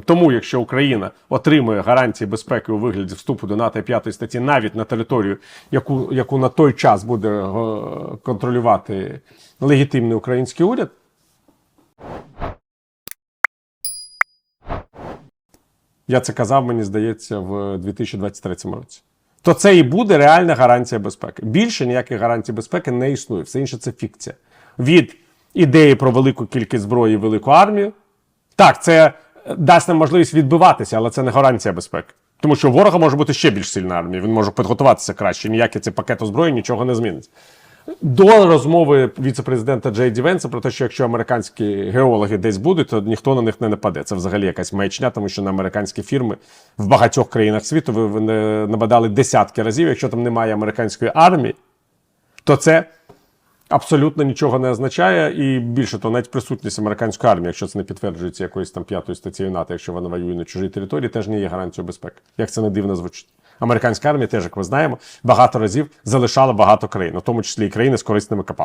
Тому, якщо Україна отримує гарантії безпеки у вигляді вступу до НАТО 5 статті навіть на територію, яку, яку на той час буде е, контролювати легітимний український уряд, я це казав, мені здається, в 2023 році. То це і буде реальна гарантія безпеки. Більше ніяких гарантій безпеки не існує. Все інше це фікція. Від ідеї про велику кількість зброї і велику армію. Так, це дасть нам можливість відбиватися, але це не гарантія безпеки. Тому що у ворога може бути ще більш сильна армія. Він може підготуватися краще. Ніякий цей пакет озброєнь нічого не змінить. До розмови віце-президента Джей Ді Венса про те, що якщо американські геологи десь будуть, то ніхто на них не нападе. Це взагалі якась маячня, тому що на американські фірми в багатьох країнах світу ви нападали десятки разів. Якщо там немає американської армії, то це абсолютно нічого не означає. І більше того, навіть присутність американської армії, якщо це не підтверджується якоюсь там п'ятою статтею НАТО, якщо вона воює на чужій території, теж не є гарантією безпеки. Як це не дивно звучить. Американська армія теж, як ми знаємо, багато разів залишала багато країн, у тому числі і країни з корисними копалами.